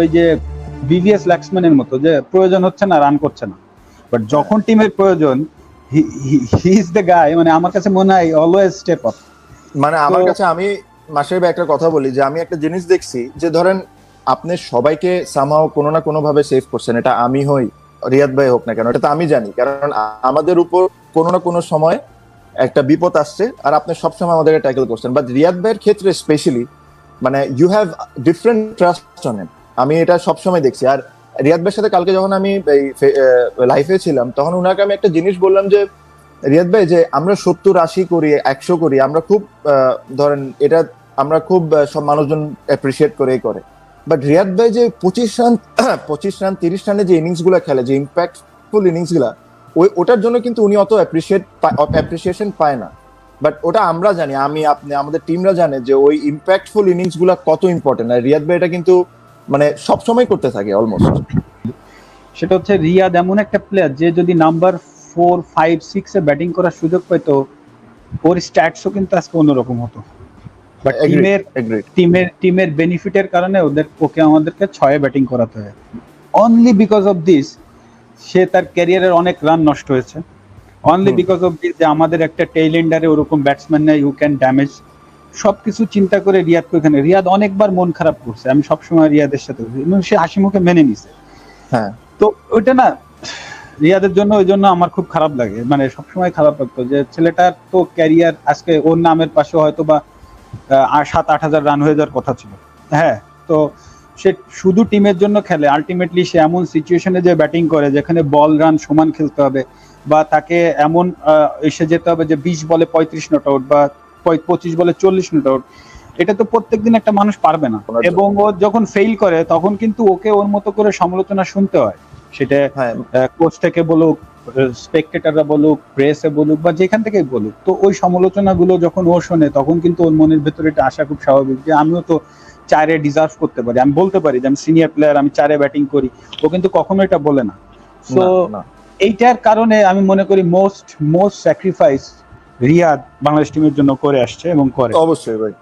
ওই যে বিভিএস ল্যাক্সম্যানের মতো যে প্রয়োজন হচ্ছে না রান করছে না। বাট যখন টিমের প্রয়োজন হি ইজ দ্য গাই মানে আমার কাছে মনে হয় অলওয়েজ স্টেপ আপ মানে আমার কাছে আমি মাসের ভাই একটা কথা বলি যে আমি একটা জিনিস দেখছি যে ধরেন আপনি সবাইকে সামাও কোনো না কোনো ভাবে সেভ করছেন এটা আমি হই রিয়াদ ভাই হোক না কেন এটা তো আমি জানি। কারণ আমাদের উপর কোনো না কোনো সময় একটা বিপদ আসছে আর আপনি সবসময় আমাদেরকে ট্যাকেল করছেন। বাট রিয়াদ ভাইয়ের ক্ষেত্রে স্পেশালি মানে you have different trust on আমি এটা সবসময় দেখছি। আর রিয়াদ ভাইয়ের সাথে কালকে যখন আমি লাইফে ছিলাম, তখন ওনাকে আমি একটা জিনিস বললাম যে, রিয়াদ ভাই, যে আমরা সত্তর আশি করি, একশো করি, আমরা খুব ধরেন এটা আমরা খুব সব মানুষজন অ্যাপ্রিসিয়েট করেই করে। বাট রিয়াদ ভাই যে পঁচিশ রান পঁচিশ রান, তিরিশ রানের যে ইনিংসগুলা খেলে, যে ইম্প্যাক্টফুল ইনিংসগুলা ওই ওটার জন্য কিন্তু উনি অত অ্যাপ্রিসিয়েট অ্যাপ্রিসিয়েশন পায় না। বাট ওটা আমরা জানি, আমি, আপনি, আমাদের টিমরা জানে যে ওই ইম্প্যাক্টফুল ইনিংসগুলা কত ইম্পর্টেন্ট আর রিয়াদ ভাই, এটা কিন্তু মানে সবসময় করতে থাকে অলমোস্ট সেটা হচ্ছে রিয়াদ এমন একটা প্লেয়ার যে যদি নাম্বার ফোর ফাইভ সিক্স এ ব্যাটিং করার সুযোগ পেতো ওর স্ট্যাটসও কিন্তু আজকে অন্যরকম হতো। বাট টিমের টিমের টিমের বেনিফিটের কারণে ওদের ওকে আমাদেরকে ছয়ে ব্যাটিং করাতে হয়। অনলি বিকজ অফ দিস সে তার ক্যারিয়ারের অনেক রান নষ্ট হয়েছে। অনলি বিকজ অফ দিস যে আমাদের একটা টেইলেন্ডারে ওরকম ব্যাটসম্যান নেই ইউ ক্যান ড্যামেজ সবকিছু চিন্তা করে রিয়াদকে ওখানে রিয়াদ অনেকবার মন খারাপ করছে। আমি সবসময় রিয়াদের সাথে সে হাসি মুখে মেনে নিছে। হ্যাঁ। তো ওইটা না রিয়াদের জন্য ওই জন্য আমার খুব খারাপ লাগে। মানে সবসময় খারাপ লাগতো যে ছেলেটার তো ক্যারিয়ার আজকে ওর নামের পাশে হয়তো বা সাত আট হাজার রান হয়ে যাওয়ার কথা ছিল। হ্যাঁ তো সে শুধু টিমের জন্য খেলে। আলটিমেটলি সে এমন সিচুয়েশনে যে ব্যাটিং করে যেখানে বল রান সমান খেলতে হবে বা তাকে এমন এসে যেতে হবে যে বিশ বলে পঁয়ত্রিশ নট আউট বা পঁচিশ বলে চল্লিশ নট আউট এটা তো প্রত্যেকদিন একটা মানুষ পারবে না। এবং ও যখন ফেল করে তখন কিন্তু ওকে ওর মতো করে সমালোচনা শুনতে হয়। সেটা হ্যাঁ। কোচ থেকে বলুক স্পেকটেটাররা বলুক প্রেসে বলুক বা যেখান থেকেই বলুক তো ওই সমালোচনাগুলো যখন ও শোনে তখন কিন্তু ওর মনের ভেতরে এটা আসা খুব স্বাভাবিক যে আমিও তো চারে ডিজার্ভ করতে পারি। আমি বলতে পারি যে আমি সিনিয়র প্লেয়ার আমি চারে ব্যাটিং করি। ও কিন্তু কখনো এটা বলে না। তো। এইটার কারণে আমি মনে করি most most sacrifice Riyad Bangladesh টিমের জন্য করে আসছে এবং করে। অবশ্যই ভাই।